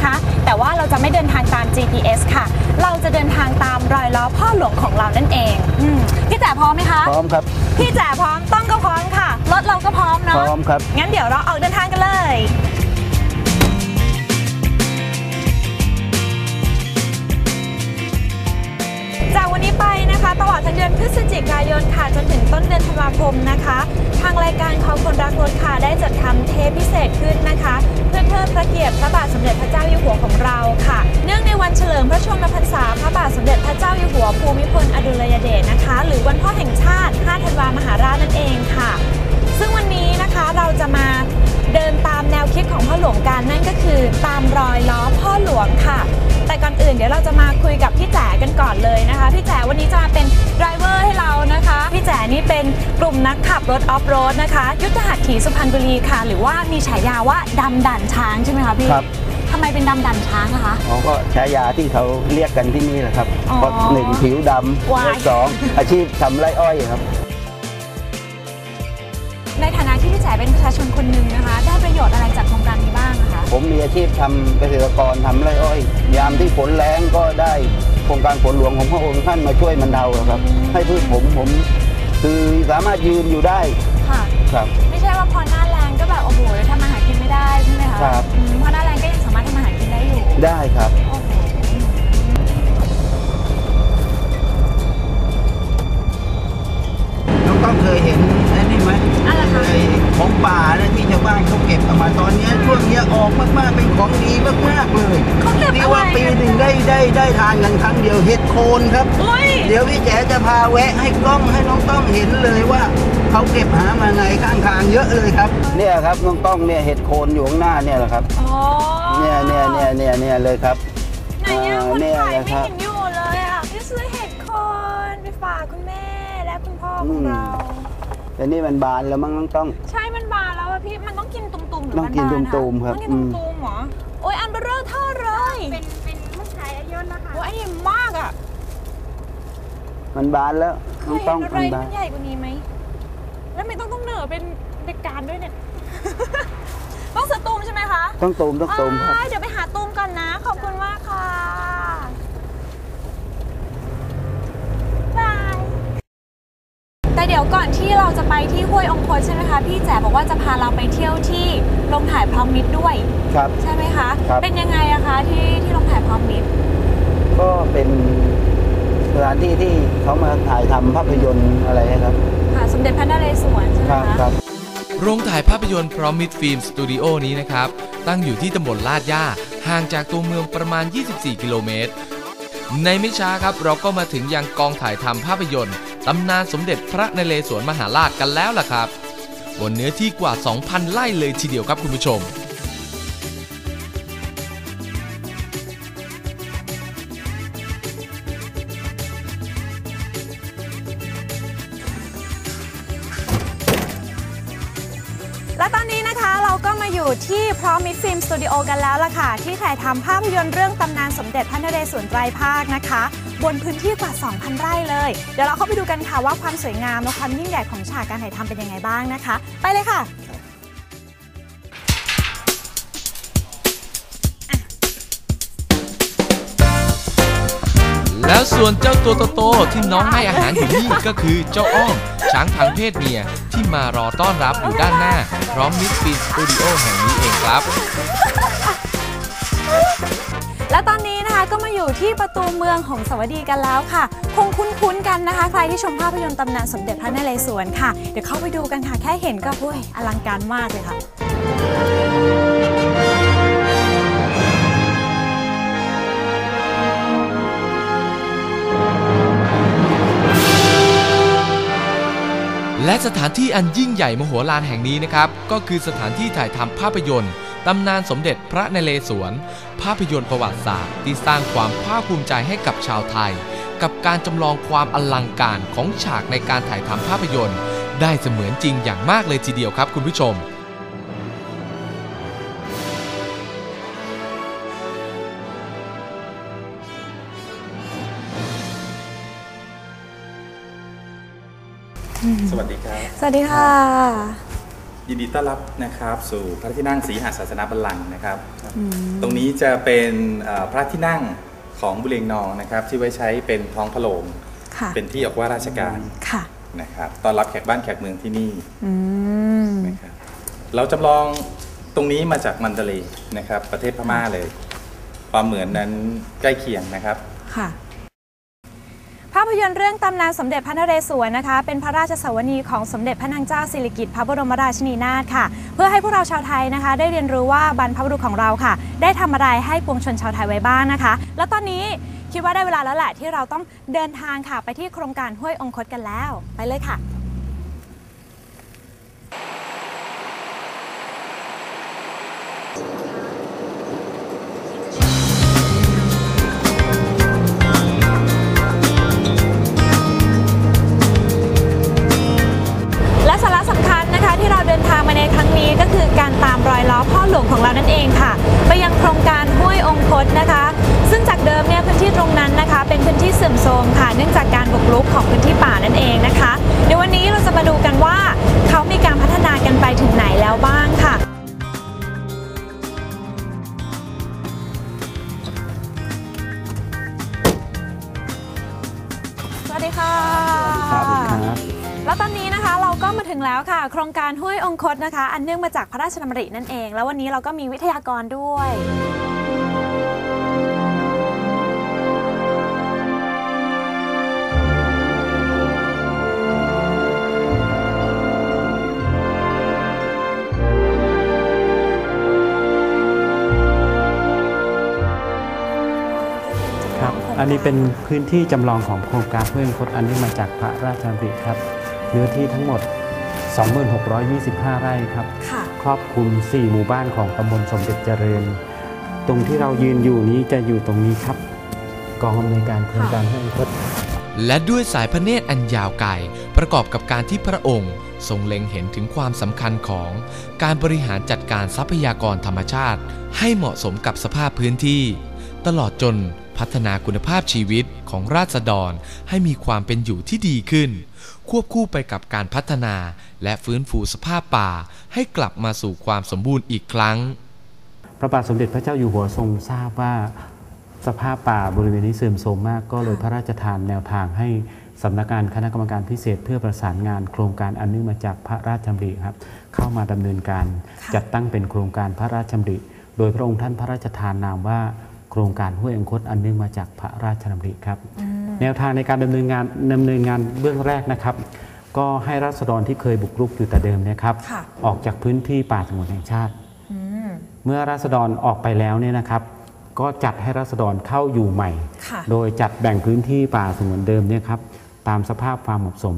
นะคะ แต่ว่าเราจะไม่เดินทางตาม GPS ค่ะ เราจะเดินทางตามรอยล้อพ่อหลวงของเรานั่นเองอมพี่แจ๋พร้อมไหมคะพร้อมครับพี่แจ๋พร้อมต้องก็พร้อมค่ะรถเราก็พร้อมพเนาะร้อมครับงั้นเดี๋ยวเราออกเดินทางกันเลยจากวันนี้ไปนะคะตลอดทั้งเดือนพฤศจิกายนค่ะจนถึงต้นเดือนธันวาคมนะคะ ทางรายการของคนรักรถค่ะได้จัดทำเทปพิเศษขึ้น วันเฉลิมพระชนมพรรษาพระบาทสมเด็จพระเจ้าอยู่หัวภูมิพลอดุลยเดชนะคะ หรือวันพ่อแห่งชาติ 5 ธันวามหาราชนั่นเองค่ะ ซึ่งวันนี้นะคะเราจะมาเดินตามแนวคิดของพ่อหลวงกันนั่นก็คือ ตามรอยล้อพ่อหลวงค่ะ แต่ก่อนอื่นเดี๋ยวเราจะมาคุยกับพี่แจ๋กันก่อนเลยนะคะ พี่แจ๋วันนี้จะมาเป็นไดรเวอร์ให้เรานะคะ พี่แจ๋นี่เป็นกลุ่มนักขับรถออฟโรดนะคะ ยุทธหัตถีสุพรรณบุรีค่ะ หรือว่ามีฉายาว่าดำด่านช้างใช่ไหมคะพี่ครับ ทำไมเป็นดำด่านช้างอะคะ เขาก็ใช้ยาที่เขาเรียกกันที่นี่แหละครับอ๋อเพราะหนึ่งผิวดำว้ายและสองอาชีพทำไร่อ้อยครับ ในฐานะที่พี่แจ๋เป็นประชาชนคนหนึ่งนะคะ ได้ประโยชน์อะไรจากโครงการนี้บ้างอะคะ ผมมีอาชีพทำเกษตรกรทำไร่อ้อย ยามที่ฝนแรงก็ได้โครงการฝนหลวงของพระองค์ท่านมาช่วยบรรเทาครับ ให้พืชผมผม คือสามารถยืนอยู่ได้ค่ะ ครับ ไม่ใช่ว่าพอหน้าแรงก็แบบโอ้โหทำมาหากินไม่ได้ใช่ไหมคะ ครับ อืมพอหน้าแรงก็ยังสามารถทำมาหากินได้อยู่ได้ครับ โอ้โหน้องต้องเคยเห็นไอ้นี่ไหมอะไรคะไอ้ ของป่านะที่ชาวบ้านเขาเก็บเอามาตอนเนี้ยช่วงเนี้ยออกมากๆเป็นของดีมากๆเลยเขาเก็บนี่อะไรว่าปีหนึ่งได้ได้ได้ทานกันครั้งเดียวเห็ดโคนครับอุ้ยเดี๋ยวพี่แจ๋จะพาแวะให้กล้องให้น้องต้องเห็นเลยว่าเขาเก็บหามาไงข้างทางเยอะเลยครับ เนี่ยครับน้องต้องเนี่ยเห็ดโคนอยู่ข้างหน้าเนี่ยแหละครับอ๋อเนี่ยเนี่ยเนี่ยเนี่ยเนี่ยเลยครับไหนเนี่ยอ่าคนเนี่ยขายนะไม่ครับเห็นอยู่เลยอะพี่ซื้อเห็ดโคนไปฝากคุณแม่และคุณพ่อของเรา แต่นี่มันบานแล้วมั้งน้องต้อง ใช่มันบานแล้วอะพี่ มันต้องกินตุ่มๆถึงต้องมันกินบานอะตุ่มๆครับต้องกินอืม ตุ่มๆเหรอ โอ้ยอันเบอร์เรอร์เท่าเลยเป็นเป็นลูกชายอายุนะคะโอ้ยอันใหญ่มากอะมันบานแล้วเคน้องยต้เห็องนอะไรมันที่บามันนใหญ่กว่านี้ไหม แล้วไม่ต้องต้องเหนือเป็นเด็กการด้วยเนี่ย ต้องซื้อตูมใช่ไหมคะ ต้องตูมต้องตูมครับ อ่าเดี๋ยวไปหาตูมก่อนนะ ขอบคุณมากค่ะ บาย แต่เดี๋ยวก่อนที่เราจะไปที่ห้วยองคตใช่ไหมคะพี่แจ๋บอกว่าจะพาเราไปเที่ยวที่โรงถ่ายพร้อมมิตรด้วย ครับ ใช่ไหมคะ ครับ เป็นยังไงอะคะที่ที่โรงถ่ายพร้อมมิตรก็เป็นสถานที่ที่เขามาถ่ายทำภาพยนตร์อะไรครับ ค่ะสมเด็จพระนเรศวรใช่ไหมครับคะครับโรงถ่ายภาพยนตร์พร้อมมิดฟิล์มสตูดิโอนี้นะครับ ตั้งอยู่ที่ตำบลลาดย่า ห่างจากตัวเมืองประมาณ 24 กิโลเมตร ในไม่ช้าครับ เราก็มาถึงยังกองถ่ายทำภาพยนตร์ ตำนานสมเด็จพระนเรศวรมหาราชกันแล้วล่ะครับ บนเนื้อที่กว่า 2,000 ไร่เลยทีเดียวครับคุณผู้ชมและตอนนี้นะคะเราก็มาอยู่ที่พร้อมมิฟิล์มสตูดิโอกันแล้วล่ะค่ะ ที่ถ่ายทำภาพยนตร์เรื่องตำนานสมเด็จพระนเรศวรไตรภาคนะคะ บนพื้นที่กว่า 2,000 ไร่เลย เดี๋ยวเราเข้าไปดูกันค่ะว่าความสวยงามและความยิ่งใหญ่ของฉากการถ่ายทำเป็นยังไงบ้างนะคะ ไปเลยค่ะแล้วส่วนเจ้าตัวโตๆที่น้องให้อาหารอยู่นี่ก็คือเจ้าอ้อม ช้างพังเพศเมียที่มารอต้อนรับอยู่ด้านหน้า พร้อมมิดฟิล์มสตูดิโอแห่งนี้เองครับ และตอนนี้ นะคะก็มาอยู่ที่ประตูเมืองของสวัสดีกันแล้วค่ะ คงคุ้นๆกันนะคะ ใครที่ชมภาพยนตร์ตำนานสมเด็จพระนเรศวรค่ะ เดี๋ยวเข้าไปดูกันค่ะ แค่เห็นก็เฮ้ยอลังการมากเลยค่ะและสถานที่อันยิ่งใหญ่มโหฬารแห่งนี้นะครับ ก็คือสถานที่ถ่ายทำภาพยนตร์ ตำนานสมเด็จพระนเรศวร ภาพยนตร์ประวัติศาสตร์ที่สร้างความภาคภูมิใจให้กับชาวไทย กับการจำลองความอลังการของฉากในการถ่ายทำภาพยนตร์ ได้เสมือนจริงอย่างมากเลยทีเดียวครับคุณผู้ชมคสวัสดีครับ สวัสดีค่ะ ยินดีต้อนรับนะครับ สู่พระที่นั่งสีหาศาสนาบัลลังก์นะครับ ตรงนี้จะเป็นเอ่อพระที่นั่งของบุเรงนองนะครับที่ไว้ใช้เป็นท้องพระโรงค่ะเป็นที่ออกว่าราชการค่ะนะครับต้อนรับแขกบ้านแขกเมืองที่นี่อืมนะครับเราจำลองตรงนี้มาจากมันเดเลย์นะครับ ประเทศพม่าเลย ความเหมือนนั้นใกล้เคียงนะครับค่ะภาพยนตร์เรื่องตำนานสมเด็จพระนเรศวรนะคะ เป็นพระราชสวนีของสมเด็จพระนางเจ้าสิริกิติ์พระบรมราชินีนาถค่ะ เพื่อให้พวกเราชาวไทยนะคะ ได้เรียนรู้ว่าบรรพบุรุษของเราค่ะ ได้ทำอะไรให้ปวงชนชาวไทยไว้บ้างนะคะ แล้วตอนนี้คิดว่าได้เวลาแล้วแหละที่เราต้องเดินทางค่ะไปที่โครงการห้วยองคตกันแล้ว ไปเลยค่ะและ การตามรอยล้อพ่อหลวงของเรานั่นเองค่ะ ไปยังโครงการห้วยองคตนะคะ ซึ่งจากเดิมเนี่ยพื้นที่ตรงนั้นนะคะ เป็นพื้นที่เสื่อมโทรมค่ะ เนื่องจากการบุกรุกของพื้นที่ป่านั่นเองนะคะเดี๋ยววันนี้เราจะมาดูกันว่า เขามีการพัฒนากันไปถึงไหนแล้วบ้างค่ะสวัสดีค่ะ แล้วตอนนี้นะคะเราก็มาถึงแล้วค่ะ โครงการห้วยองคตนะคะ อันเนื่องมาจากพระราชดำรินั่นเอง แล้ววันนี้เราก็มีวิทยากรด้วยครับ อันนี้เป็นพื้นที่จำลองของโครงการเพื่อนคดอันนี้มาจากพระราชดำริครับ เนื้อที่ทั้งหมด 2625 ไร่ครับค่ะครอบคลุม 4 หมู่บ้านของตำบลสมเด็จเจริญ ตรงที่เรายืนอยู่นี้จะอยู่ตรงนี้ครับ กองอำนวยการโครงการเพื่อนคดและด้วยสายพระเนตรอันยาวไกลประกอบกับการที่พระองค์ทรงเล็งเห็นถึงความสำคัญของการบริหารจัดการทรัพยากรธรรมชาติ ให้เหมาะสมกับสภาพพื้นที่ ตลอดจน พัฒนาคุณภาพชีวิตของราษฎรให้มีความเป็นอยู่ที่ดีขึ้น ควบคู่ไปกับการพัฒนาและฟื้นฟูสภาพป่าให้กลับมาสู่ความสมบูรณ์อีกครั้ง พระบาทสมเด็จพระเจ้าอยู่หัวทรงทราบว่าสภาพป่าบริเวณนี้เสื่อมโทรมมากก็เลยพระราชทานแนวทางให้สำนักงานคณะกรรมการพิเศษเพื่อประสานงานโครงการอันเนื่องมาจากพระราชดำริครับ เข้ามาดำเนินการจัดตั้งเป็นโครงการพระราชดำริ โดยพระองค์ท่านพระราชทานนามว่า โครงการห้วยองคตอันเนื่องมาจากพระราชดำริครับ แนวทางในการดำเนินงานดำเนินงานเบื้องแรกนะครับ ก็ให้ราษฎรที่เคยบุกรุกอยู่แต่เดิมเนะครับค่ะออกจากพื้นที่ป่าสงวนแห่งชาติอืมเมื่อราษฎรออกไปแล้วเนี่ยนะครับก็จัดให้ราษฎรเข้าอยู่ใหม่ค่ะโดยจัดแบ่งพื้นที่ป่าสงวนเดิมเนี่ยครับตามสภาพความเหมาะสม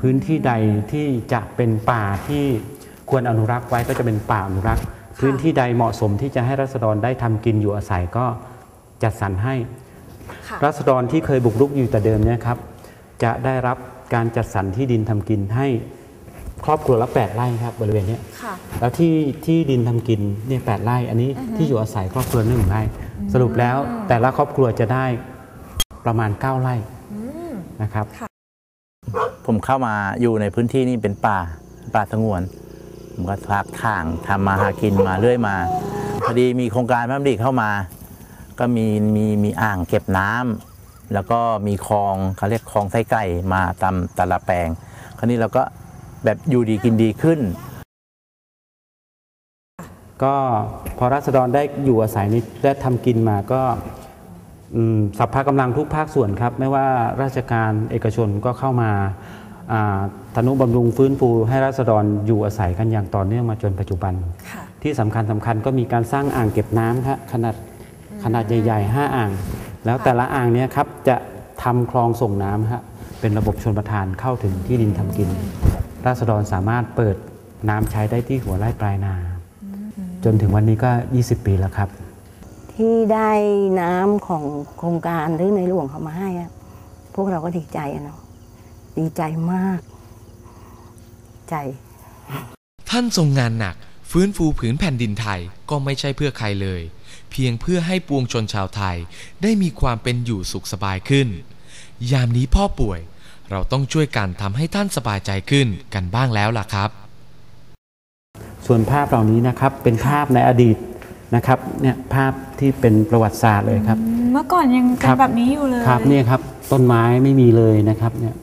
พื้นที่ใดที่จะเป็นป่าที่ควรอนุรักษ์ไว้ก็จะเป็นป่าอนุรักษ์ พื้นที่ใดเหมาะสมที่จะให้ราษฎรได้ทำกินอยู่อาศัยก็จัดสรรให้ค่ะราษฎรที่เคยบุกรุกอยู่แต่เดิมเนี่ยครับจะได้รับการจัดสรรที่ดินทำกินให้ครอบครัวละแปดไร่ครับบริเวณเนี้ยค่ะแล้วที่ที่ดินทำกินเนี่ยแปดไร่ อันนี้ที่อยู่อาศัยครอบครัวหนึ่งไร่สรุปแล้วแต่ละครอบครัวจะได้ประมาณ 9 ไร่นะครับ ผมเข้ามาอยู่ในพื้นที่นี่เป็นป่าป่าสงวนผม ก็พักทางทำมาหากินมาเรื่อยมา พอดีมีโครงการพระดิเข้ามา ก็มีมีมีอ่างเก็บน้ำแล้วก็มีคลองเขาเรียกคลองไส้ไก่มาตามแต่ละแปลง คราวนี้เราก็แบบอยู่ดีกินดีขึ้น ก็พอราษฎรได้อยู่อาศัยนี้ได้ทำกินมาก็สัพพะกำลังทุกภาคส่วนครับ ไม่ว่าราชการเอกชนก็เข้ามา อ่าทนุบำรุงฟื้นฟูให้ราษฎรอยู่อาศัยกันอย่างต่อเนื่องมาจนปัจจุบันค่ะที่สำคัญสำคัญก็มีการสร้างอ่างเก็บน้ำฮะขนาดขนาดใหญ่ๆ5อ่าง แล้วแต่ละอ่างเนี้ยครับจะทำคลองส่งน้ำฮะเป็นระบบชนประทานเข้าถึงที่ดินทำกิน ราษฎรสามารถเปิดน้ำใช้ได้ที่หัวไร่ปลายนา จนถึงวันนี้ก็ 20 ปีแล้วครับ ที่ได้น้ำของโครงการหรือในหลวงเขามาให้อะพวกเราก็ดีใจอะเนาะ ดีใจมาก ใจ ท่านทรงงานหนัก ฟื้นฟูผืนแผ่นดินไทยก็ไม่ใช่เพื่อใครเลย เพียงเพื่อให้ปวงชนชาวไทย ได้มีความเป็นอยู่สุขสบายขึ้น ยามนี้พ่อป่วย เราต้องช่วยกันทำให้ท่านสบายใจขึ้นกันบ้างแล้วล่ะครับ ส่วนภาพเหล่านี้นะครับเป็นภาพในอดีตนะครับเนี่ยภาพที่เป็นประวัติศาสตร์เลยครับ เมื่อก่อนยังเป็ครันบ แบบนี้อยู่เลย ครับเนี่ยครับต้นไม้ไม่มีเลยนะครับเนี่ย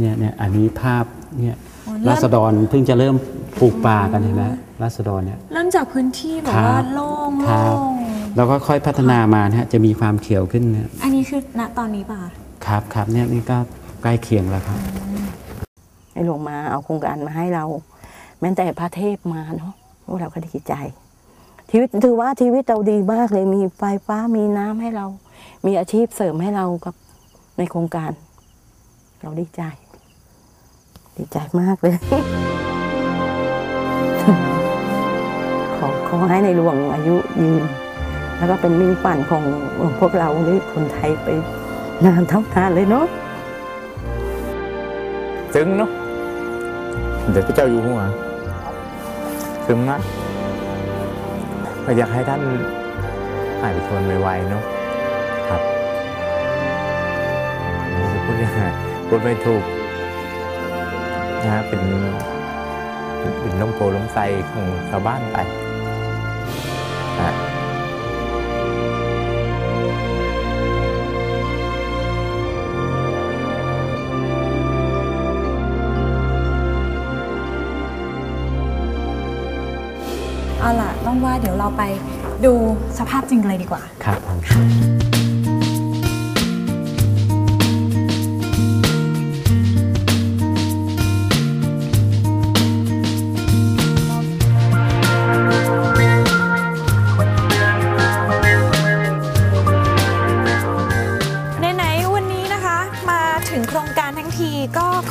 เนี่ยเนี่ยอันนี้ภาพเนี่ยโอ้เริ่มราษฎรเพิ่งจะเริ่มปลูกป่ากันเห็นไหมราษฎรเนี่ยเริ่มจากพื้นที่แบบครับว่าโล่งครัโล่บงแล้วก็ค่อยพัฒนามานะฮะจะมีความเขียวขึ้นนะอันนี้คือณตอนนี้ป่ะครับครับเนี่ยนี่ก็ใกล้เคียงแล้วครับให้หลวงมาเอาโครงการมาให้เรา แม้แต่พระเทพมาเนาะพวกเราก็ดีใจ ชีวิตถือว่าชีวิตเราดีมากเลยมีไฟฟ้ามีน้ำให้เรา มีอาชีพเสริมให้เรากับในโครงการ เราดีใจ ดีใจมากเลย ขอขอให้ในหลวงอายุยืน แล้วก็เป็นมิ่งฝันของพวกเราหรือคนไทยไปนานเท่านานเลยเนาะซึ้งเนาะเดี๋ยวพระเจ้าอยู่หัวซึ้งมากก็อยากให้ท่านหายไปทวนไวๆเนาะครับพูดยังไงพูดไม่ถูก นะฮะเป็นเป็นล้มโพล้มไซของชาวบ้านไปนะเอาล่ะ ต้องว่าเดี๋ยวเราไปดูสภาพจริงกันเลยดีกว่า ครับไห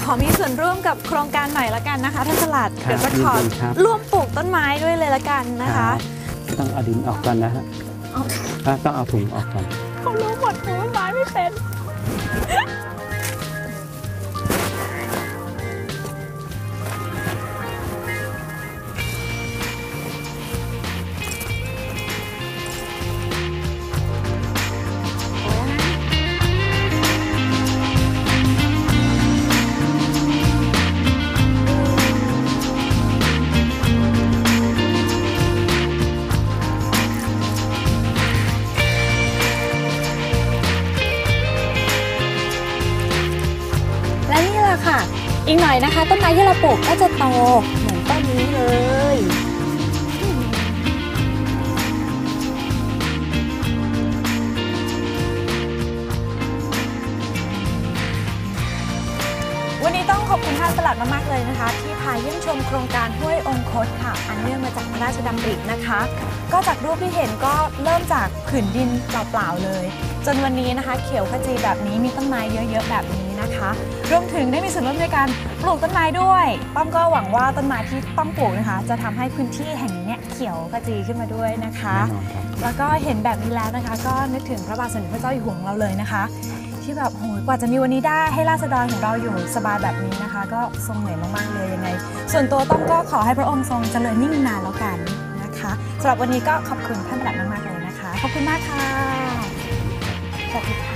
อมีส่วนร่วมกับโครงการหน่อยละกันนะคะท่านสลัดครับเดี๋ยวจะขอยินดีครับ ร่วมปลูกต้นไม้ด้วยเลยละกันนะคะรับต้องเอาดินออกก่อนนะฮะเอา อะต้องเอาถุงออกก่อนเขารู้หมดปลูกต้นไม้ไม่เป็น ต้นไม้ที่เราปลูกก็จะโตเหมือนต้นนี้เลยวันนี้ต้องขอบคุณท่านสลัดมากๆเลยนะคะ ที่พาเยี่ยมชมโครงการห้วยองคตค่ะ อันเนื่องมาจากพระราชดำรินะคะ ก็จากรูปที่เห็นก็เริ่มจากผืนดินเปล่าๆเลย จนวันนี้นะคะ เขียวขจีแบบนี้มีต้นไม้เยอะๆแบบนี้นะคะ รวมถึงได้มีส่วนร่วมในการปลูกต้นไม้ด้วยป้อมก็หวังว่าต้นไม้ที่ป้อมปลูกนะคะ จะทำให้พื้นที่แห่งนี้เนี่ยเขียวขจีขึ้นมาด้วยนะคะแน่นอนครับแล้วก็เห็นแบบนี้แล้วนะคะ ก็นึกถึงพระบาทสมเด็จพระเจ้าอยู่หัวของเราเลยนะคะ ที่แบบโหยกว่าจะมีวันนี้ได้ให้ราษฎรของเราอยู่สบายแบบนี้นะคะ ก็ทรงเหนื่อยมากๆเลยยังไง ส่วนตัวต้องก็ขอให้พระองค์ทรงเจริญยิ่งนานแล้วกันนะคะสำหรับวันนี้ก็ขอบคุณท่านประหลัดมากๆเลยนะคะ ขอบคุณมากค่ะสวัสดีค่ะ